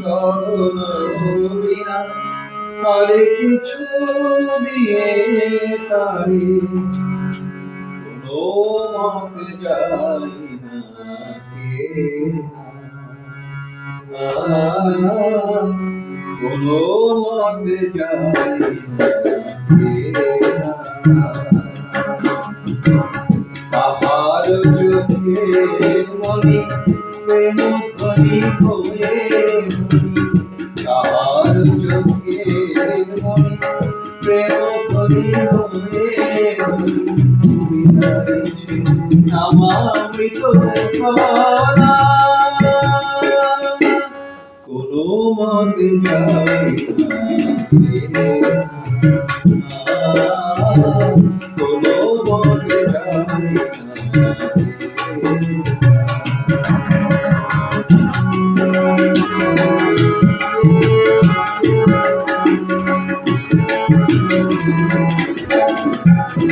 চরণ বিনা আর কিছু দিয়ে তারে। মতে যাই না কোনো মতে যাই তাহার চোখে মনি, প্রেম ধ্বনি হয়ে তাহার চোখে মনি প্রেম বিনাইছে নামামৃত কোনো মতে যাই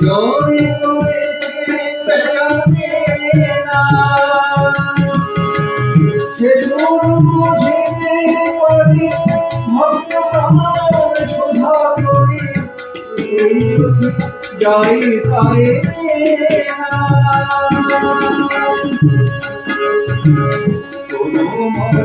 বেদনে করেছে বেচাকে না। সে সুর বুঝিতে পারি, ভক্ত প্রাণ শোভা করি। যাই তারে কোনো মতে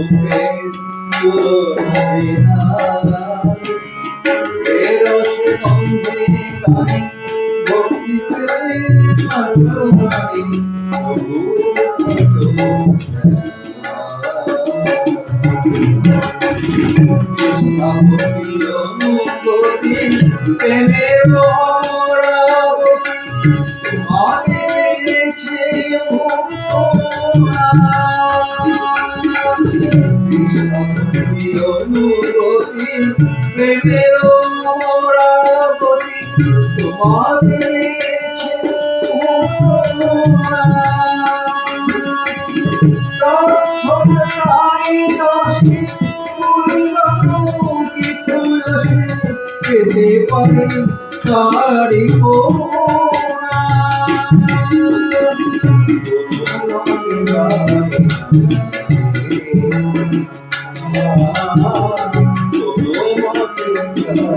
রূপে পুরো রসে গন্ধে গানে ভক্তিতে আলোহারি প্রেমের অমরাবতী তোমাকে অনুরতি প্রেমের অমরাবতী তোমাকে পেতে পারে তারি